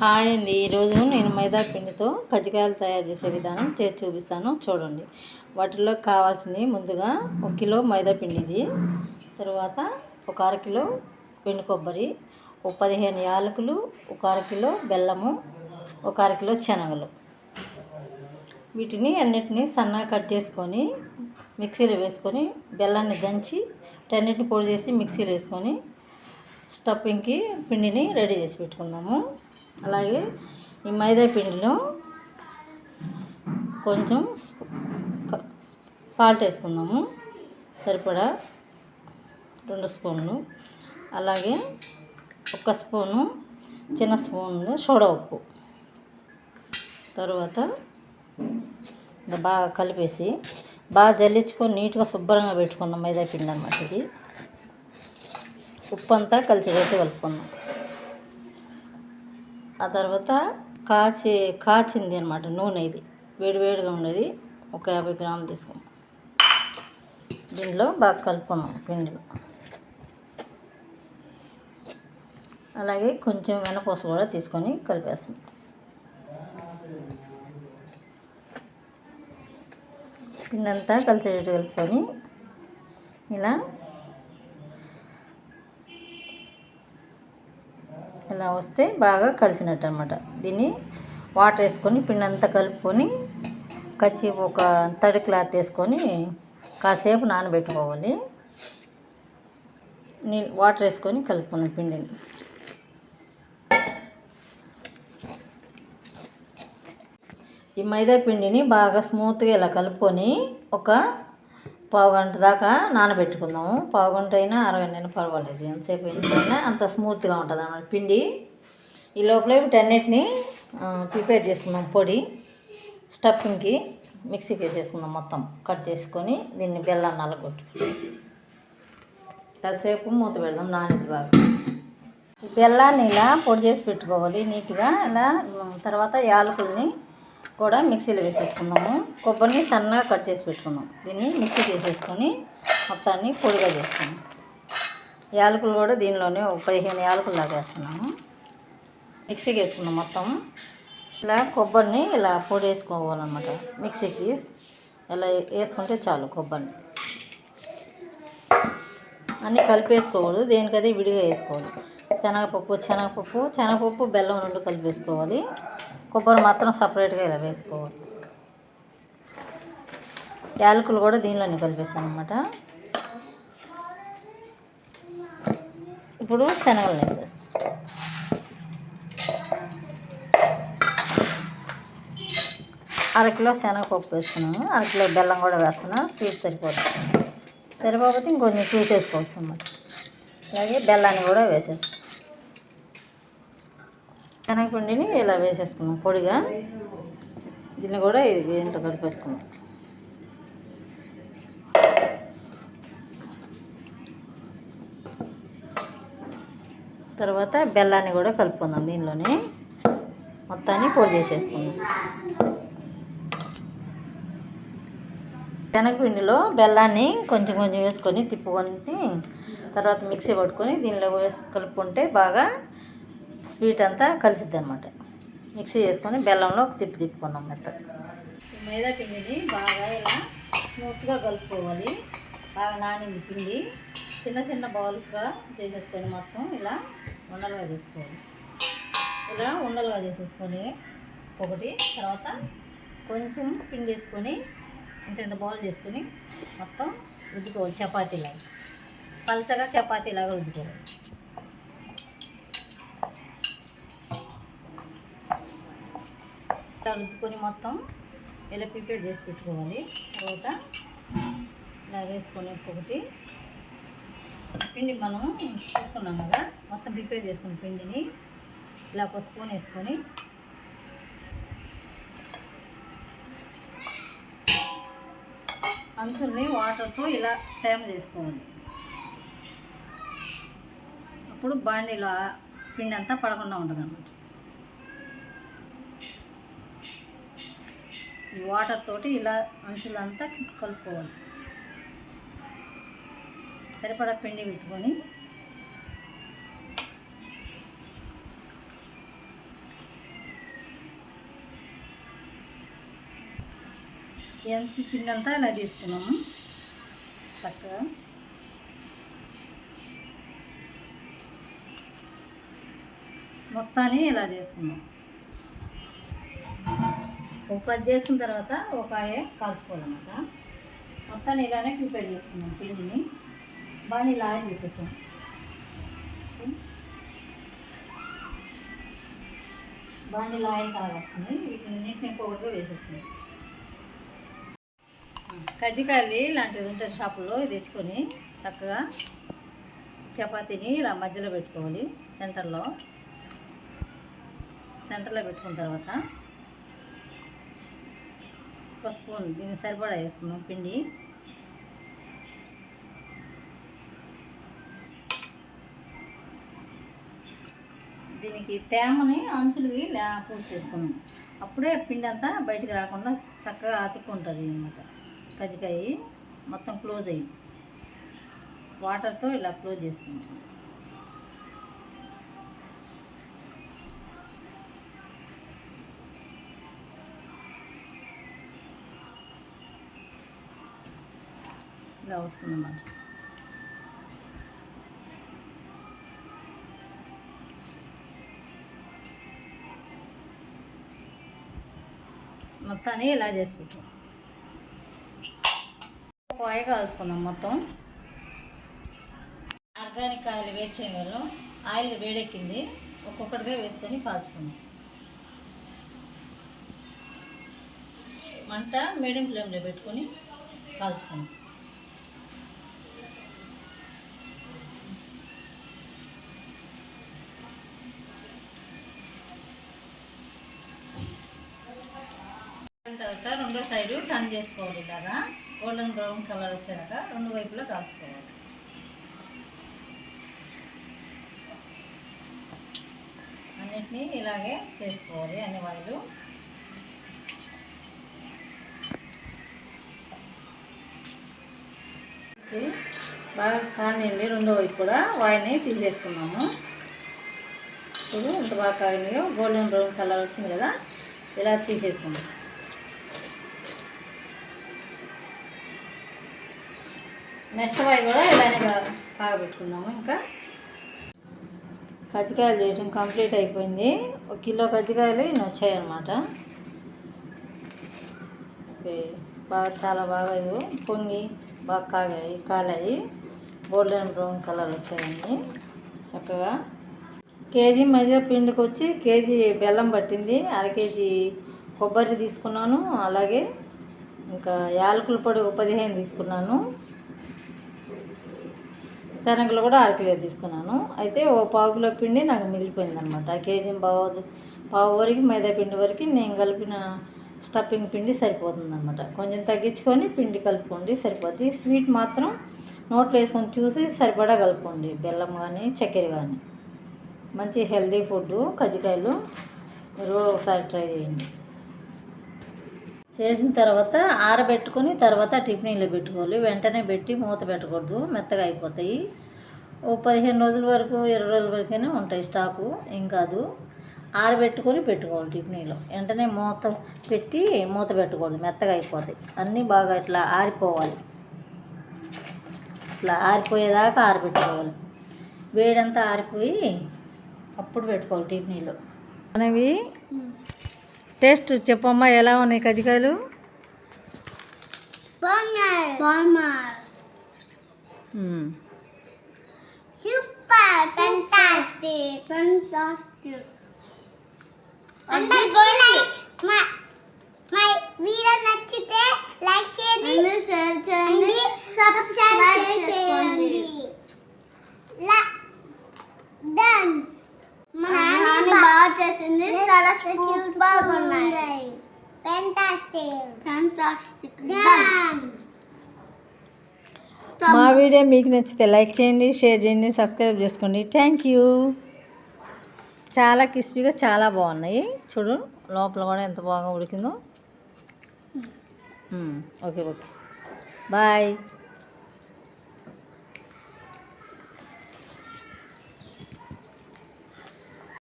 Hi అండి. ఈరోజు నేను మైదా పిండితో కజ్జికాయలు తయారు చేసే విధానం చేసి చూపిస్తాను. చూడండి. వాటిల్లో కావాల్సింది ముందుగా ఒక కిలో మైదా పిండిది. తర్వాత ఒక అరకిలో పిండి కొబ్బరి ఒక పదిహేను యాలకులు ఒక అరకిలో బెల్లము ఒక అరకిలో శనగలు. వీటిని అన్నిటినీ సన్నగా కట్ చేసుకొని మిక్సీలో వేసుకొని బెల్లాన్ని దంచి అన్నిటిని పొడి చేసి మిక్సీలో వేసుకొని స్టఫింగ్కి పిండిని రెడీ చేసి పెట్టుకుందాము. అలాగే ఈ మైదా పిండిలో కొంచెం సాల్ట్ వేసుకుందాము. సరిపడా రెండు స్పూన్లు. అలాగే ఒక స్పూను చిన్న స్పూన్ సోడా ఉప్పు తర్వాత బాగా కలిపేసి బాగా జల్లించుకొని నీట్గా శుభ్రంగా పెట్టుకున్నాం మైదా పిండి అనమాట ఇది. ఉప్పు అంతా కలిసిపెట్టి కలుపుకుందాం. ఆ తర్వాత కాచి కాచింది అనమాట నూనె ఇది. వేడివేడిగా ఉండేది ఒక యాభై గ్రాములు తీసుకున్నాం దీనిలో బాగా కలుపుకున్నాం పిండిలో. అలాగే కొంచెం వెనపూస కూడా తీసుకొని కలిపేస్తాం. పిండి అంతా కలిసేటట్టు కలుపుకొని ఇలా ఇలా వస్తే బాగా కలిసినట్టు అనమాట దీన్ని వాటర్ వేసుకొని పిండి అంతా కలుపుకొని కచ్చి ఒక తడి క్లాత్ వేసుకొని కాసేపు నానబెట్టుకోవాలి. నీ వాటర్ వేసుకొని కలుపుకుందాం పిండిని. ఈ మైదా పిండిని బాగా స్మూత్గా ఇలా కలుపుకొని ఒక పావు గంట దాకా నానబెట్టుకుందాము. పావు గంట అయినా అరగంట అయినా పర్వాలేదు. ఎంతసేపు అయినా అంత స్మూత్గా ఉంటుంది అన్నమాట పిండి. ఈ లోపల వీటన్నిటిని ప్రిపేర్ చేసుకుందాం పొడి. స్టఫింగ్కి మిక్సీకి వేసేసుకుందాం మొత్తం. కట్ చేసుకొని దీన్ని బెల్లం నలగొట్టు కాసేపు మూత పెడదాం నానేది బాగా. బెల్లాన్ని ఇలా పొడి చేసి పెట్టుకోవాలి నీట్గా. ఇలా తర్వాత యాలకుల్ని కూడా మిక్సీలో వేసేసుకున్నాము కొబ్బరిని సన్నగా కట్ చేసి పెట్టుకున్నాం. దీన్ని మిక్సీ చేసేసుకొని మొత్తాన్ని పొడిగా చేసుకుందాం యాలకులు కూడా దీనిలోనే ఒక పదిహేను యాలకులు దాకా వేస్తున్నాము. మిక్సీకి వేసుకున్నాం మొత్తం. ఇలా కొబ్బరిని ఇలా పొడి వేసుకోవాలన్నమాట. మిక్సీకి ఇలా వేసుకుంటే చాలు కొబ్బరిని. అన్నీ కలిపేసుకోవాలి దేనికదే విడిగా వేసుకోవాలి. శనగపప్పు శనగపప్పు శనగపప్పు బెల్లం రెండు కలిపేసుకోవాలి. కొబ్బరి మాత్రం సపరేట్గా ఇలా వేసుకోవాలి. యాలకులు కూడా దీనిలోనే కలిపేసాను అనమాట ఇప్పుడు శనగలు వేసేస్తాను అరకిలో శనగపప్పు వేస్తున్నాను. అరకిలో బెల్లం కూడా వేస్తున్నాను. స్వీట్ సరిపోతుంది సరిపోతే ఇంకొంచెం చూసేసుకోవచ్చు అన్నమాట. అలాగే బెల్లాన్ని కూడా వేసేస్తాను శనగపిండిని ఇలా వేసేసుకున్నాం పొడిగా. దీన్ని కూడా ఇది ఇంట్లో కలిపేసుకున్నాం. తర్వాత బెల్లాన్ని కూడా కలుపుకుందాం దీనిలోనే. మొత్తాన్ని పొడి చేసేసుకుందాం. శనగపిండిలో బెల్లాన్ని కొంచెం కొంచెం వేసుకొని తిప్పుకొని తర్వాత మిక్సీ పట్టుకొని దీనిలో వేసి కలుపుకుంటే బాగా స్వీట్ అంతా కలిసిద్ది అనమాట మిక్సీ చేసుకొని బెల్లంలో తిప్పి తిప్పుకుందాం మెత్త. ఈ మైదా పిండిని బాగా ఇలా స్మూత్గా కలుపుకోవాలి. బాగా నానింది పిండి. చిన్న చిన్న బౌల్స్గా చేసేసుకొని మొత్తం ఇలా ఉండలుగా చేసుకోవాలి. ఇలా ఉండలుగా చేసేసుకొని ఒకటి తర్వాత కొంచెం పిండి వేసుకొని ఇంత ఇంత బౌల్ చేసుకొని మొత్తం రుద్దుకోవాలి చపాతీలాగా. పల్చగా చపాతీలాగా రుద్దుకోవాలి. ఇట్లా రుద్దుకొని మొత్తం ఇలా ప్రిపేర్ చేసి పెట్టుకోవాలి. తర్వాత ఇలా వేసుకొని ఒక్కొక్కటి పిండి మనం తీసుకున్నాం కదా మొత్తం ప్రిపేర్ చేసుకున్న పిండిని ఇలా ఒక స్పూన్ వేసుకొని అంచుల్ని వాటర్తో ఇలా టైం చేసుకోవాలి. అప్పుడు బాండీలో పిండి అంతా పడకుండా ఉంటుంది అన్నమాట వాటర్ తోటి ఇలా అంచులంతా కలుపుకోవాలి. సరిపడా పిండి పెట్టుకొని ఎంచి పిండి అంతా ఇలా తీసుకున్నాము. చక్కగా మొత్తాన్ని ఇలా చేసుకున్నాం. ఒక పది చేసుకున్న తర్వాత ఒక ఆయ కాల్చుకోవాలన్నమాట. మొత్తాన్ని ఇలానే ప్రిపేర్ చేసుకున్నాం పిండిని. బాగా ఇలా ఆయిల్ పెట్టేసాం. బాండి ఆయిల్ కాగొస్తుంది వీటిని నీటిని పౌడర్గా వేసేస్తుంది కజ్జికాయలు ఇలాంటిది ఉంటుంది షాపులో ఇది తెచ్చుకొని చక్కగా చపాతీని ఇలా మధ్యలో పెట్టుకోవాలి సెంటర్లో. సెంటర్లో పెట్టుకున్న తర్వాత ఒక స్పూన్ దీన్ని సరిపడా వేసుకున్నాం పిండి. దీనికి తేమని అంచులవి లే పూసేసుకున్నాం అప్పుడే పిండి అంతా బయటికి రాకుండా చక్కగా అతుక్కుంటుంది అనమాట కజ్జికాయ మొత్తం క్లోజ్ అయ్యింది వాటర్తో ఇలా క్లోజ్ చేసుకుంటాం. ఇలా వస్తుందన్నమాట. మొత్తాన్ని ఇలా చేసి పెట్టాం. ఒక ఆయ కాల్చుకుందాం మొత్తం. ఆర్గానిక్ ఆయిల్ వేడి చేయగలం ఆయిల్ వేడెక్కింది. ఒక్కొక్కటిగా వేసుకొని కాల్చుకుందాం. మంట మీడియం ఫ్లేమ్లో పెట్టుకొని కాల్చుకుందాం. రెండో సైడు టర్న్ చేసుకోవాలి ఇలాగా గోల్డెన్ బ్రౌన్ కలర్ వచ్చాక రెండు వైపులా కాల్చుకోవాలి. అన్నిటినీ ఇలాగే చేసుకోవాలి అన్ని వాళ్ళు బాగా కానివ్వండి రెండో వైపు కూడా వాయిని తీసేసుకున్నాము. ఇప్పుడు ఇంత బాగా కాగినాయో గోల్డెన్ బ్రౌన్ కలర్ వచ్చింది కదా. ఇలా తీసేసుకుందాం. నెక్స్ట్ వాయి కూడా ఇలానే కాగబెట్టుకుందాము ఇంకా. కజ్జికాయలు చేయటం కంప్లీట్ అయిపోయింది. ఒక కిలో కజ్జికాయలు ఇన్ని వచ్చాయన్నమాట. బాగా చాలా బాగా ఇది పొంగి బాగా కాగాయి కాలాయి. గోల్డెన్ బ్రౌన్ కలర్ వచ్చాయండి చక్కగా. కేజీ మైదా పిండికి వచ్చి కేజీ బెల్లం పట్టింది. అర కేజీ కొబ్బరి తీసుకున్నాను. అలాగే ఇంకా యాలకుల పొడి ఒక పదిహేను తీసుకున్నాను. శనగలు కూడా అరకిలో తీసుకున్నాను. అయితే ఓ పావుకిలో పిండి నాకు మిగిలిపోయింది అనమాట కేజీ పావు పావు వరకు మైదా పిండి వరకు నేను కలిపిన స్టఫింగ్ పిండి సరిపోతుంది అనమాట కొంచెం తగ్గించుకొని పిండి కలుపుకోండి సరిపోతుంది స్వీట్ మాత్రం నోట్లో వేసుకొని చూసి సరిపడా కలుపుకోండి. బెల్లం కానీ చక్కెర కానీ మంచి హెల్తీ ఫుడ్ కజ్జికాయలు. మీరు ఒకసారి ట్రై చేయండి. చేసిన తర్వాత ఆరబెట్టుకొని తర్వాత టిఫిన్లో పెట్టుకోవాలి. వెంటనే పెట్టి మూత పెట్టకూడదు. మెత్తగా అయిపోతాయి. ఓ పదిహేను రోజుల వరకు ఇరవై రోజుల వరకైనా ఉంటాయి స్టాకు. ఏం కాదు. ఆరబెట్టుకొని పెట్టుకోవాలి టిఫిన్లో వెంటనే మూత పెట్టి మూత పెట్టకూడదు. మెత్తగా అయిపోతాయి. అన్నీ బాగా ఇట్లా ఆరిపోవాలి. ఇట్లా ఆరిపోయేదాకా ఆరబెట్టుకోవాలి. వేడంతా ఆరిపోయి అప్పుడు పెట్టుకోవాలి టిఫిన్లో అనేవి టేస్ట్ చెప్పమ్మా ఎలా ఉన్నాయి కజ్జికాయలు? బాగున్నాయి. బాగున్నాయి. సూపర్ ఫెంటాస్టిక్ ఫెంటాస్టిక్ అందరికీ మా మా వీడియో నచ్చితే లైక్ చేయండి. షేర్ చేయండి సబ్స్క్రైబ్ చేయండి డన్ మా నాన్న బాగా చేసింది చాలా సూపర్ ఉన్నాయి ఫెంటాస్టిక్ ఫెంటాస్టిక్ డన్ మా వీడియో మీకు నచ్చితే లైక్ చేయండి షేర్ చేయండి సబ్స్క్రైబ్ చేసుకోండి. థ్యాంక్ యూ చాలా క్రిస్పీగా చాలా బాగున్నాయి. చూడు లోపల కూడా ఎంత బాగా ఉడికిందో. Okay okay bye